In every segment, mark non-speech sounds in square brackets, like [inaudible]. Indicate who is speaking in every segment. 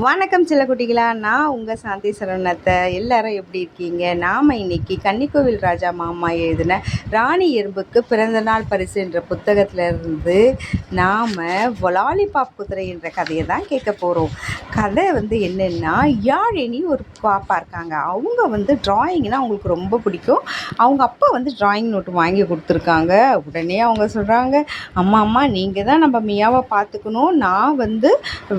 Speaker 1: வணக்கம் சில குட்டிகளா நான் உங்கள் சாந்தி சரவணத்தை. எல்லாரும் எப்படி இருக்கீங்க? நாம் இன்னைக்கு கன்னிக்கோவில் ராஜா மாமா எழுதின ராணி எறும்புக்கு பிறந்த நாள் பரிசு என்ற புத்தகத்தில் இருந்து நாம் லாலிபாப் குதிரை என்ற கதையை தான் கேட்க போகிறோம் கதை வந்து என்னென்னா யாழினி ஒரு பாப்பா இருக்காங்க. அவங்க வந்து டிராயிங்னா அவங்களுக்கு ரொம்ப பிடிக்கும். அவங்க அப்பா வந்து ட்ராயிங் நோட்டு வாங்கி கொடுத்துருக்காங்க. உடனே அவங்க சொல்கிறாங்க அம்மா அம்மா நீங்கள் தான் நம்ம மியாவை பார்த்துக்கணும். நான் வந்து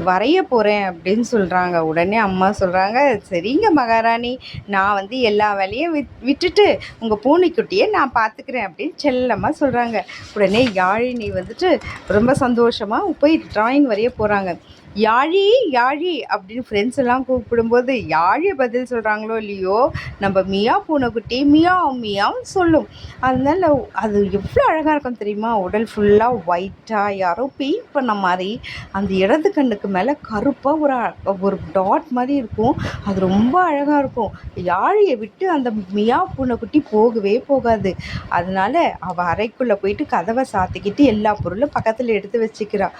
Speaker 1: வரைய போகிறேன் அப்படின்னு சொல்கிறாங்க உடனே அம்மா சொல்கிறாங்க சரிங்க மகாராணி. நான் வந்து எல்லா வேலையும் விட் விட்டுட்டு உங்கள் பூனைக்குட்டியை நான் பார்த்துக்கிறேன் அப்படின்னு செல்லமாக சொல்கிறாங்க உடனே யாழினி வந்துட்டு ரொம்ப சந்தோஷமாக போய் ட்ராயிங் வரைய போகிறாங்க யாழி யாழி அப்படின்னு ஃப்ரெண்ட்ஸ் எல்லாம் கூப்பிடும்போது யாழி பதில் சொல்கிறாங்களோ இல்லையோ நம்ம மியா பூனைக்குட்டி மியா மியாவும் சொல்லும். அதனால் அது எவ்வளோ அழகாக இருக்கும் தெரியுமா? உடல் ஃபுல்லாக ஒயிட்டாக யாரோ பெயிண்ட் பண்ண மாதிரி அந்த இடது கண்ணுக்கு மேலே கருப்பாக ஒரு ஒரு டாட் மாதிரி இருக்கும். அது ரொம்ப அழகாக இருக்கும். யாழியை விட்டு அந்த மியா பூனைக்குட்டி போகவே போகாது. அதனால அவள் அறைக்குள்ளே போயிட்டு கதவை சாத்திக்கிட்டு எல்லா பொருளும் பக்கத்தில் எடுத்து வச்சுக்கிறாள்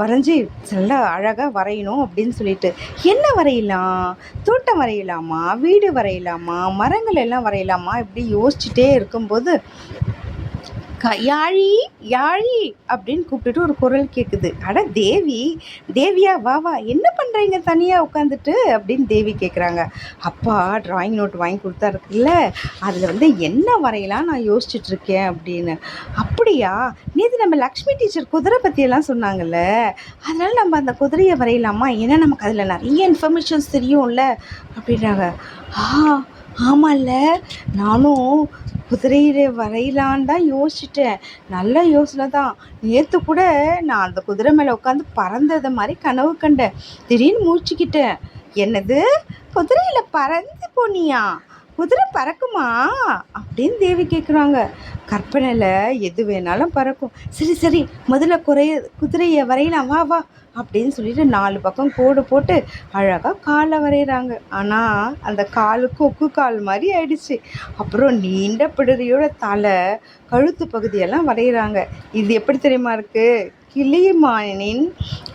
Speaker 1: வரைஞ்சி நல்லா அழகாக வரையணும் அப்படின்னு சொல்லிட்டு. என்ன வரையலாம்? தோட்டம் வரையலாமா? வீடு வரையலாமா? மரங்கள் எல்லாம் வரையலாமா? இப்படி யோசிச்சுட்டே இருக்கும்போது யாழி யாழி அப்படின்னு கூப்பிட்டுட்டு ஒரு குரல் கேட்குது அட தேவி தேவியா வா வா என்ன பண்ணுறீங்க தனியாக உட்காந்துட்டு அப்படின்னு தேவி கேட்குறாங்க அப்பா டிராயிங் நோட் வாங்கி கொடுத்தாருக்குல்ல அதில் வந்து என்ன வரையலாம் நான் யோசிச்சுட்ருக்கேன் அப்படின்னு. அப்படியா? நேற்று நம்ம லக்ஷ்மி டீச்சர் குதிரை பற்றியெல்லாம் சொன்னாங்கல்ல. அதனால் நம்ம அந்த குதிரையை வரையலாமா? ஏன்னா நமக்கு அதில் நிறைய இன்ஃபர்மேஷன்ஸ் தெரியும்ல அப்படின்றாங்க. ஆ ஆமாம்ல நானும் குதிரையில வரையலான்னு தான் யோசிச்சிட்டேன். நல்ல யோசனை தான். நேற்று கூட நான் அந்த குதிரை மேலே உட்காந்து பறந்தது மாதிரி கனவு கண்டேன். திடீர்னு மூச்சுக்கிட்டேன். என்னது? குதிரையில் பறந்து போனியா? குதிரை பறக்குமா? அப்படின்னு தேவி கேட்குறாங்க கற்பனையில் எது வேணாலும் பறக்கும். சரி சரி முதல்ல குறைய குதிரையை வரையலாம் வா வா அப்படின்னு சொல்லிட்டு நாலு பக்கம் கோடு போட்டு அழகாக காலை வரைகிறாங்க ஆனால் அந்த காலுக்கு ஒக்கு கால் மாதிரி ஆயிடுச்சு. அப்புறம் நீண்ட பிடரியோட தலை கழுத்து பகுதியெல்லாம் வரைகிறாங்க இது எப்படி தெரியுமா இருக்குது கிளிமானின்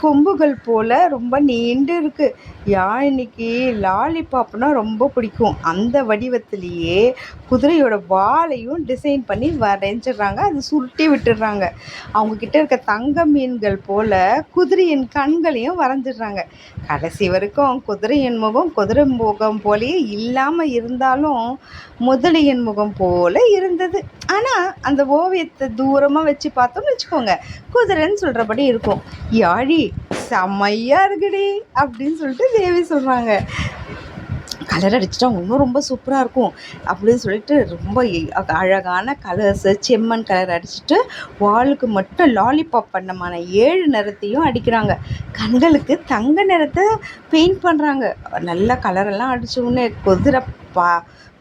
Speaker 1: கொம்புகள் போல் ரொம்ப நீண்டு இருக்குது யாழினிக்கு லாலிபாப்னா ரொம்ப பிடிக்கும். அந்த வடிவத்திலேயே குதிரையோட வாலையும் டிசைன் பண்ணி வரைஞ்சிடுறாங்க. அது சுருட்டி விட்டுடுறாங்க. அவங்கக்கிட்ட இருக்க தங்க மீன்கள் போல் குதிரையின் கண்களையும் வரைஞ்சிடுறாங்க. கடைசி வரைக்கும் குதிரையின் முகம் குதிரை முகம் போலயே இல்லாமல் இருந்தாலும் முதலையின் முகம் போல இருந்தது. ஆனால் அந்த ஓவியத்தை தூரமாக வச்சு பார்த்தோம்னு வச்சுக்கோங்க. குதிரைன்னு சொல்கிறபடி இருக்கும். யாழி செம்மையாக இருக்குடி அப்படின்னு சொல்லிட்டு தேவி சொல்கிறாங்க கலர் அடிச்சிட்டா இன்னும் ரொம்ப சூப்பராக இருக்கும். அப்படின்னு சொல்லிட்டு ரொம்ப அழகான கலர்ஸு செம்மண் கலர் அடிச்சுட்டு வாலுக்கு மட்டும் லாலிபாப் பண்ணமான ஏழு நிறத்தையும் அடிக்கிறாங்க. கண்களுக்கு தங்க நிறத்தை பெயிண்ட் பண்ணுறாங்க நல்ல கலரெல்லாம் அடிச்ச உடனே குதிரை பா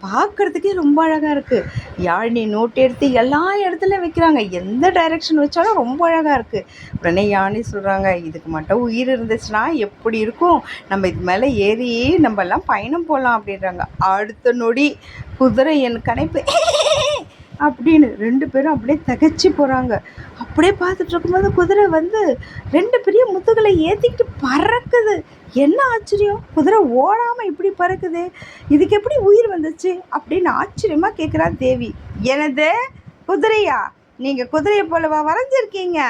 Speaker 1: பார்க்கறதுக்கே ரொம்ப அழகாக இருக்குது யாழினி நோட்டு எடுத்து எல்லா இடத்துலையும் வைக்கிறாங்க. எந்த டைரெக்ஷன் வச்சாலும் ரொம்ப அழகாக இருக்குது உடனே யாழி சொல்கிறாங்க இதுக்கு மட்டும் உயிர் இருந்துச்சுன்னா எப்படி இருக்கும்? நம்ம இது மேலே ஏறி நம்ம எல்லாம் பயணம் போகலாம் அப்படின்றாங்க. அடுத்த நொடி குதிரை என் கணைப்பு [laughs] அப்படின்னு ரெண்டு பேரும் அப்படியே திகைச்சு போகிறாங்க அப்படியே பார்த்துட்டு இருக்கும்போது குதிரை வந்து ரெண்டு பெரிய முத்துகளை ஏற்றிக்கிட்டு பறக்குது. என்ன ஆச்சரியம்? குதிரை ஓடாமல் இப்படி பறக்குது. இதுக்கு எப்படி உயிர் வந்துச்சு அப்படின்னு ஆச்சரியமாக கேட்குறா தேவி. எனது குதிரையா? நீங்கள் குதிரையை போலவா வரைஞ்சிருக்கீங்க?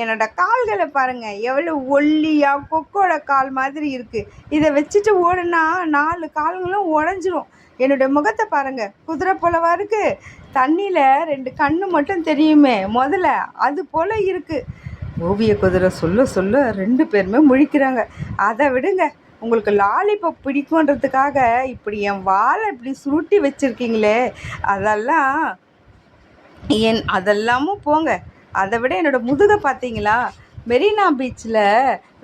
Speaker 1: என்னோட கால்களை பாருங்கள் எவ்வளோ ஒல்லியா கொக்கோட கால் மாதிரி இருக்குது இதை வச்சுட்டு ஓடுனா நாலு கால்களும் உடஞ்சிரும். என்னுடைய முகத்தை பாருங்கள் குதிரை போலவா இருக்குது தண்ணியில் ரெண்டு கண்ணு மட்டும் தெரியுமே முதல்ல. அது போல் இருக்குது ஓவிய குதிரை சொல்ல சொல்ல ரெண்டு பேருமே முழிக்கிறாங்க. அதை விடுங்க. உங்களுக்கு லாலிபப் பிடிக்குன்றதுக்காக இப்படி என் வாழை இப்படி சுருட்டி வச்சுருக்கீங்களே. அதெல்லாம் என் அதெல்லாமும் போங்க. அதை விட என்னோடய முதுகை பார்த்தீங்களா மெரினா பீச்சில்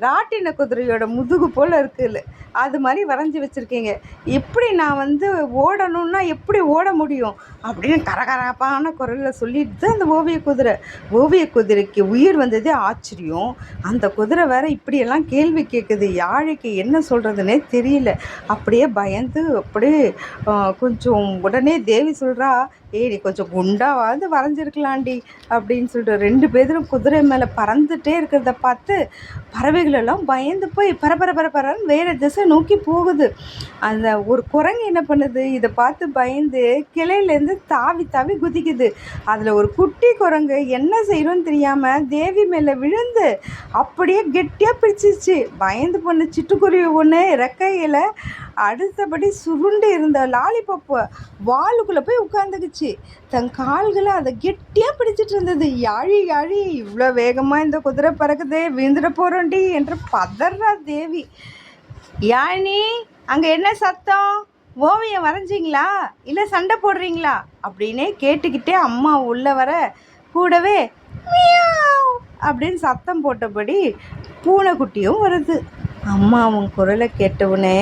Speaker 1: ராட்டின குதிரையோட முதுகு போல் இருக்குல்ல. அது மாதிரி வரைஞ்சி வச்சுருக்கீங்க. எப்படி நான் வந்து ஓடணும்னா எப்படி ஓட முடியும்? அப்படின்னு கரகரப்பான குரலில் சொல்லிட்டு தான் அந்த ஓவிய குதிரை. ஓவிய குதிரைக்கு உயிர் வந்ததே ஆச்சரியம். அந்த குதிரை வேற இப்படியெல்லாம் கேள்வி கேட்குது யாழைக்கு என்ன சொல்கிறதுனே தெரியல. அப்படியே பயந்து அப்படியே கொஞ்சம் உடனே தேவி சொல்கிறா ஏய் நீ கொஞ்சம் குண்டாவது வரைஞ்சிருக்கலாண்டி அப்படின்னு சொல்லிட்டு ரெண்டு பேரும் குதிரை மேலே பறந்துட்டே இருக்கிறத பார்த்து பறவை குதிரைகளெல்லாம் பயந்து போய் பரபர பரபரன்னு வேறு திசை நோக்கி போகுது. அந்த ஒரு குரங்கு என்ன பண்ணுது? இதை பார்த்து பயந்து கிளையிலேருந்து தாவி தாவி குதிக்குது. அதில் ஒரு குட்டி குரங்கு என்ன செய்யணும்னு தெரியாமல் தேவி மேலே விழுந்து அப்படியே கெட்டியாக பிடிச்சிச்சு பயந்து போன சிட்டுக்குருவி ஒன்று ரெக்கையில் அடுத்தபடி சுருண்டு இருந்த லாலிபப்பு வாலுக்குள்ளே போய் உட்காந்துக்குச்சு தன் கால்களை அதை கெட்டியாக பிடிச்சிட்டு இருந்தது. யாழி யாழி இவ்வளோ வேகமாக இந்த குதிரை பறக்குதே விழுந்துட போகிறோண்டி என்று பதறா தேவி. யானி அங்கே என்ன சத்தம்? ஓவியம் வரைஞ்சிங்களா? இல்லை சண்டை போடுறீங்களா? அப்படின்னே கேட்டுக்கிட்டே அம்மா உள்ளே வர கூடவே அப்படின்னு சத்தம் போட்டபடி பூனைக்குட்டியும் வருது. அம்மாவும் குரலை கேட்டவுடனே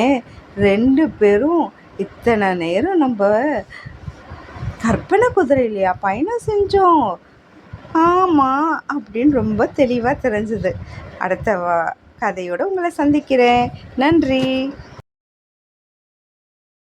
Speaker 1: ரெண்டு பேரும் இத்தனை நேரம் நம்ம கற்பனை குதிரை இல்லையா பயணம் செஞ்சோம்? ஆமாம் அப்படின்னு ரொம்ப தெளிவாக தெரிஞ்சுது. அடுத்த கதையோடு உங்களை சந்திக்கிறேன். நன்றி.